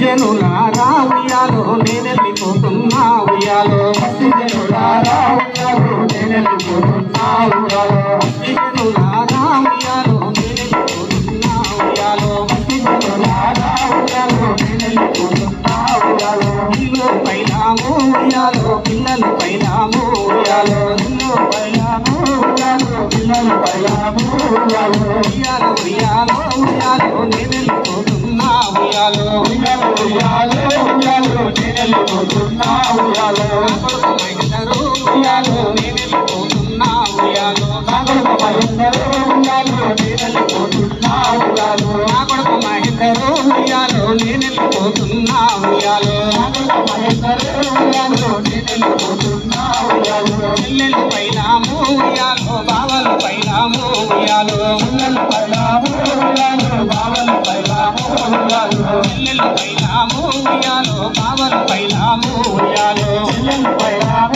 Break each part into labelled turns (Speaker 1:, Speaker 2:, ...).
Speaker 1: జనులారా ఉయ్యాలో నేనెళ్ళిపోతున్నా ఉయ్యాలో జనులారా ఉయ్యాలో నేనెళ్ళిపోతున్నా ఉయ్యాలో జనులారా ఉయ్యాలో ఉయ్యాలో ఉయ్యాలో ఉయ్యాలో నేనెళ్ళిపోతున్నా ఉయ్యాలో ఉయ్యాలో ఉయ్యాలో ఉయ్యాలో నేనెళ్ళిపోతున్నా ఉయ్యాలో మహిళరు ఉయ్యాలో ఉయ్యాలో నా కొడుకు మహిళరు ఉయ్యాలో నేనెళ్ళిపోతున్నా ఉయ్యాలో నా ఉయ్యాలో నేనెళ్ళిపోతున్నా ఉయ్యాలో మహిళరు ఉయ్యాలో నేనెళ్ళిపోతున్నా ఉయ్యాలో బావలు పైలాము ఉయ్యాలు చెల్లెలు పైలాము ఉయ్యాలు బావలు పైలాము ఉయ్యాలు. చెల్లెలు పైలాము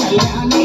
Speaker 1: కళ్యాణి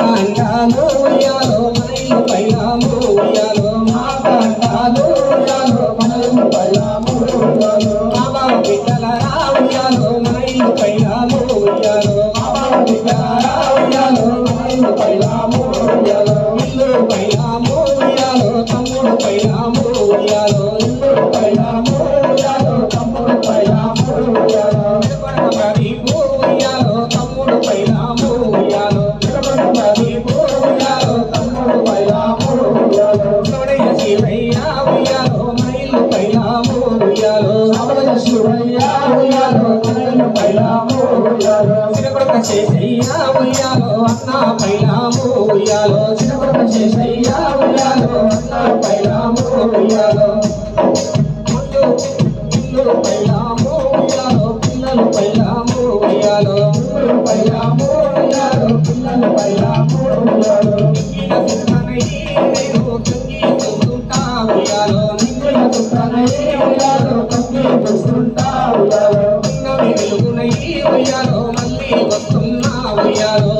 Speaker 1: కంటాలు ఉయ్యాలో మనల్ని పైలాము ఉయ్యాలో మా కంటాలు ఉయ్యాలో పైలాము ఉయ్యాలో బాబా బిడ్డలరా ఉయ్యాలో మనల్ని పైలాము ఉయ్యాలో పైలాము ఉయ్యాలో ఇల్లు పైలాము ఉయ్యాలో తమ్ముడు పైలాము ఉయ్యాలో ఇల్లు పైలాము పైలాము ఉయ్యాలో చిన్నపురం శేషయ్య ఉయ్యాలో పిల్లలు పైలాము ఉయ్యాలో. పిల్లలు పైలాము ఉయ్యాలో. ముళ్ళు పైలాము ఉయ్యాలో పిల్లలు పైలాము ఉయ్యాలో. మిగిలిన సుఖానయ్యి నేను కంగి చూస్తుంటా ఉయ్యాలో. మిగిలిన సుఖానయ్యి చూస్తుంటా ఉయ్యాలో. నిన్న వెలుగునయ్యి మళ్ళీ వస్తున్నా ఉయ్యాలో.